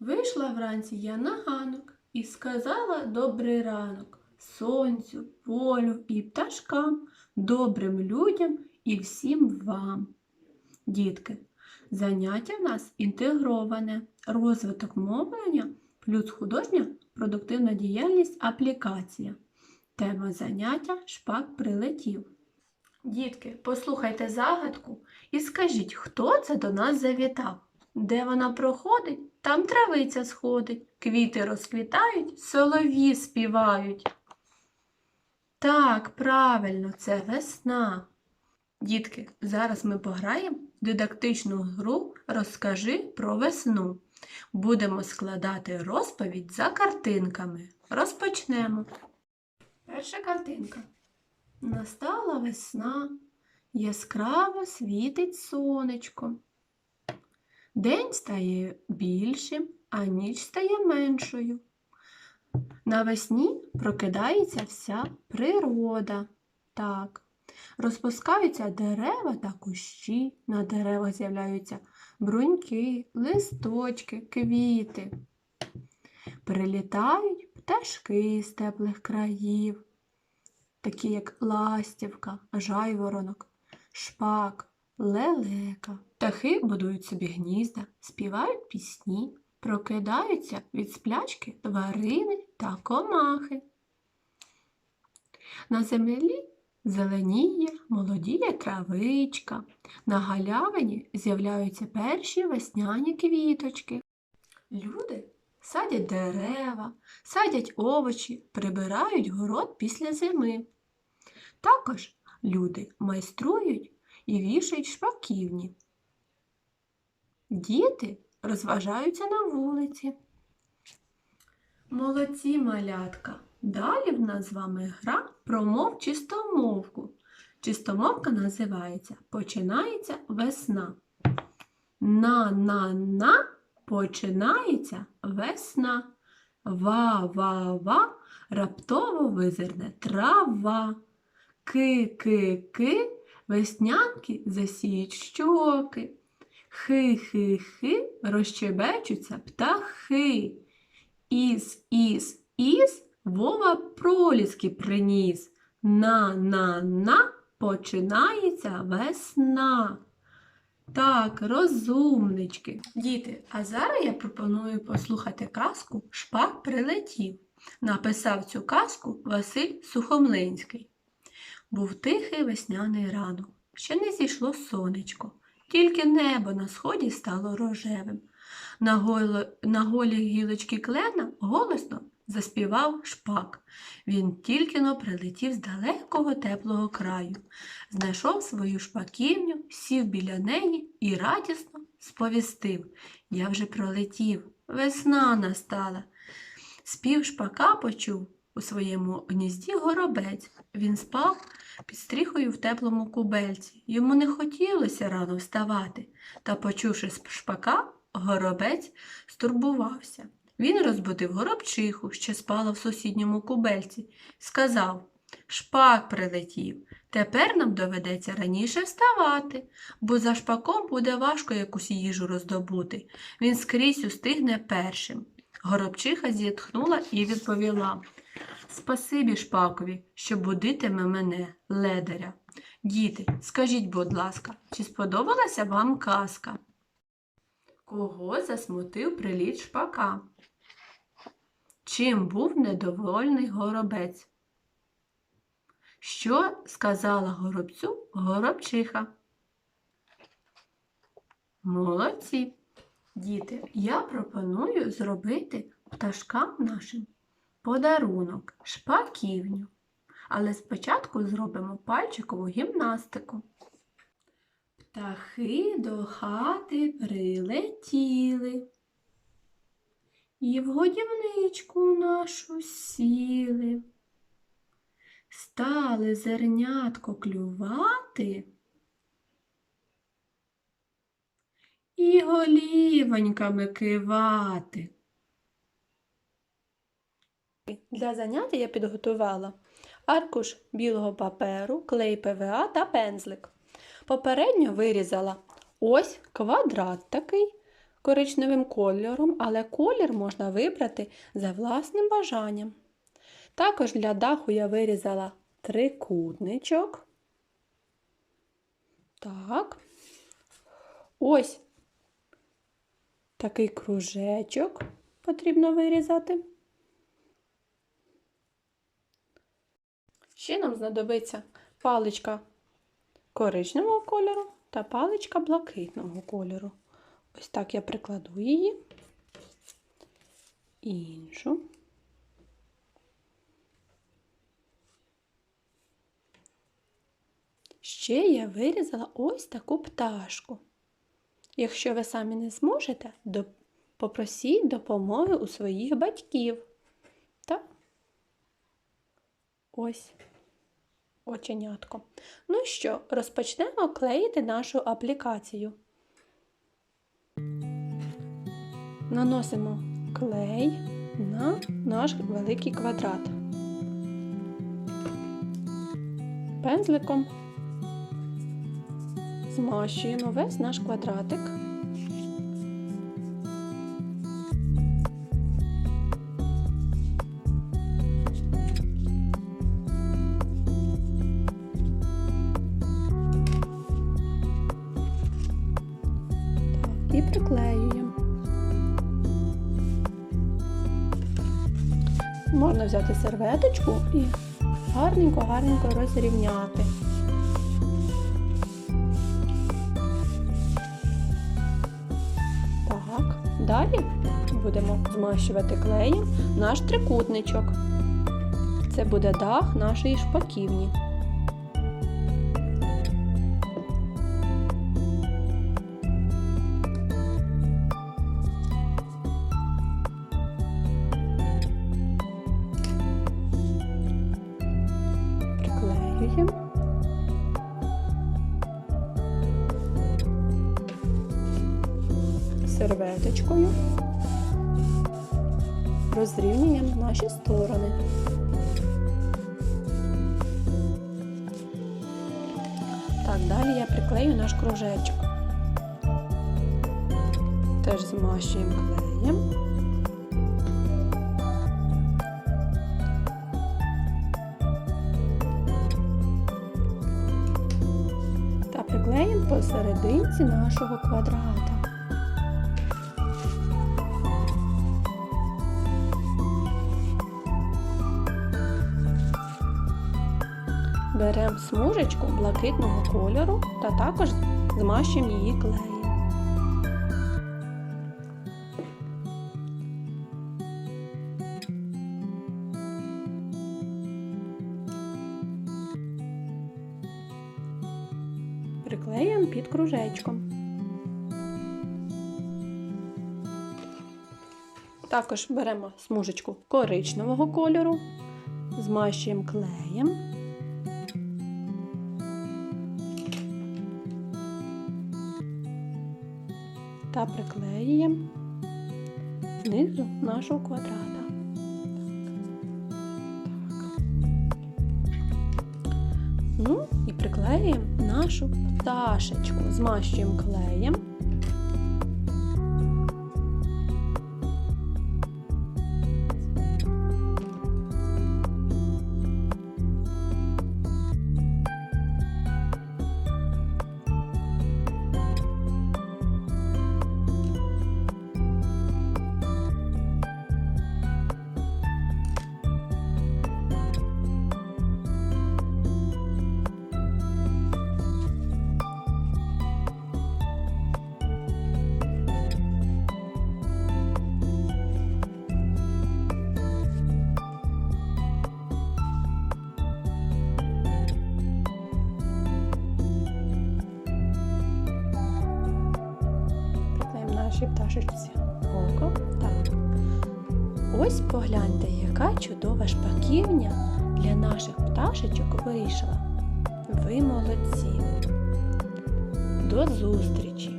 Вийшла вранці я на ганок і сказала добрий ранок сонцю, полю і пташкам, добрим людям і всім вам. Дітки, заняття в нас інтегроване, розвиток мовлення плюс художня продуктивна діяльність аплікація. Тема заняття шпак прилетів. Дітки, послухайте загадку і скажіть, хто це до нас завітав? Де вона проходить, там травиця сходить, квіти розквітають, солов'ї співають. Так, правильно, це весна. Дітки, зараз ми пограємо дидактичну гру Розкажи про весну. Будемо складати розповідь за картинками. Розпочнемо. Перша картинка. Настала весна, яскраво світить сонечко. День стає більшим, а ніч стає меншою. Навесні прокидається вся природа. Так. Розпускаються дерева та кущі, на деревах з'являються бруньки, листочки, квіти. Прилітають пташки з теплих країв, такі як ластівка, жайворонок, шпак, лелека. Птахи будують собі гнізда, співають пісні, прокидаються від сплячки тварини та комахи. На землі зеленіє, молодіє травичка, на галявині з'являються перші весняні квіточки. Люди садять дерева, садять овочі, прибирають город після зими. Також люди майструють і вішають шпаківні. Діти розважаються на вулиці. Молодці малятка. Далі в нас з вами гра про мов чистомовку. Чистомовка називається Починається весна. На-на-на починається весна. Ва-ва-ва раптово визирне трава. Ки-ки-ки веснянки засіють щоки. Хи-хи-хи розчебечуться птахи. Із, із, із Вова проліски приніс. На-на-на починається весна. Так, розумнички. Діти, а зараз я пропоную послухати казку Шпак прилетів. Написав цю казку Василь Сухомлинський. Був тихий весняний ранок. Ще не зійшло сонечко, тільки небо на сході стало рожевим. На, голо, на голі гілочки клена голосно заспівав шпак. Він тільки но прилетів з далекого теплого краю, знайшов свою шпаківню, сів біля неї і радісно сповістив Я вже пролетів, весна настала. Спів шпака почув у своєму гнізді горобець. Він спав під стріхою в теплому кубельці. Йому не хотілося рано вставати, та, почувши шпака, горобець стурбувався. Він розбудив горобчиху, що спала в сусідньому кубельці, сказав Шпак прилетів. Тепер нам доведеться раніше вставати, бо за шпаком буде важко якусь їжу роздобути. Він скрізь устигне першим. Горобчиха зітхнула і відповіла Спасибі шпакові, що будитиме мене, ледаря. Діти, скажіть, будь ласка, чи сподобалася вам казка? Кого засмутив приліт шпака? Чим був недовольний горобець? Що сказала горобцю горобчиха? Молодці. Діти, я пропоную зробити пташкам нашим подарунок, шпаківню. Але спочатку зробимо пальчикову гімнастику. Птахи до хати прилетіли. І в годівничку нашу сіли. Стали зернятко клювати. І голівоньками кивати. Для заняття я підготувала аркуш білого паперу, клей ПВА та пензлик. Попередньо вирізала ось квадрат такий, коричневим кольором, але колір можна вибрати за власним бажанням. Також для даху я вирізала трикутничок. Так. Ось такий кружечок потрібно вирізати. Ще нам знадобиться паличка коричневого кольору та паличка блакитного кольору. Ось так я прикладу її. Іншу. Ще я вирізала ось таку пташку. Якщо ви самі не зможете, попросіть допомоги у своїх батьків. Так? Ось оченятко. Ну що, розпочнемо клеїти нашу аплікацію. Наносимо клей на наш великий квадрат. Пензликом змащуємо весь наш квадратик. І приклеюємо. Можна взяти серветочку і гарненько-гарненько розрівняти. Далі будемо змащувати клеєм наш трикутничок. Це буде дах нашої шпаківні. Серветочкою розрівнюємо наші сторони. Так, далі я приклею наш кружечок. Теж змащуємо клеєм. Та приклеїмо посерединці нашого квадрата. Беремо смужечку блакитного кольору та також змащуємо її клеєм. Приклеюємо під кружечком. Також беремо смужечку коричневого кольору, змащуємо клеєм. Та приклеюємо знизу нашого квадрата. Ну і приклеюємо нашу пташечку. Змащуємо клеєм. Нашій пташечці око. Так. Ось погляньте, яка чудова шпаківня для наших пташечок вийшла. Ви молодці. До зустрічі!